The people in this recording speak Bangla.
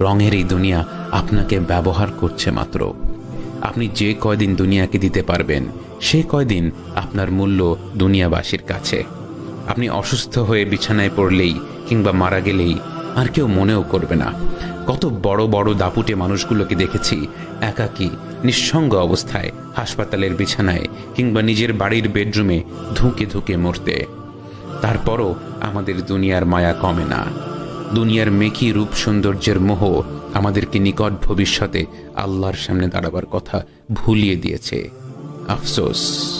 রঙের এই দুনিয়া আপনাকে ব্যবহার করছে মাত্র। আপনি যে কয়দিন দুনিয়াকে দিতে পারবেন, সে কয়দিন আপনার মূল্য দুনিয়াবাসীর কাছে। আপনি অসুস্থ হয়ে বিছানায় পড়লেই কিংবা মারা গেলেই আর কেউ মনেও করবে না। কত বড় বড় দাপুটে মানুষগুলোকে দেখেছি একাকী, নিঃসঙ্গ অবস্থায় হাসপাতালের বিছানায় কিংবা নিজের বাড়ির বেডরুমে ধুঁকে ধুঁকে মরতে। তারপরও আমাদের দুনিয়ার মায়া কমে না। দুনিয়ার মেকি রূপ সৌন্দর্যের মোহ আমাদেরকে নিকট ভবিষ্যতে আল্লাহর সামনে দাঁড়াবার কথা ভুলিয়ে দিয়েছে। আফসোস।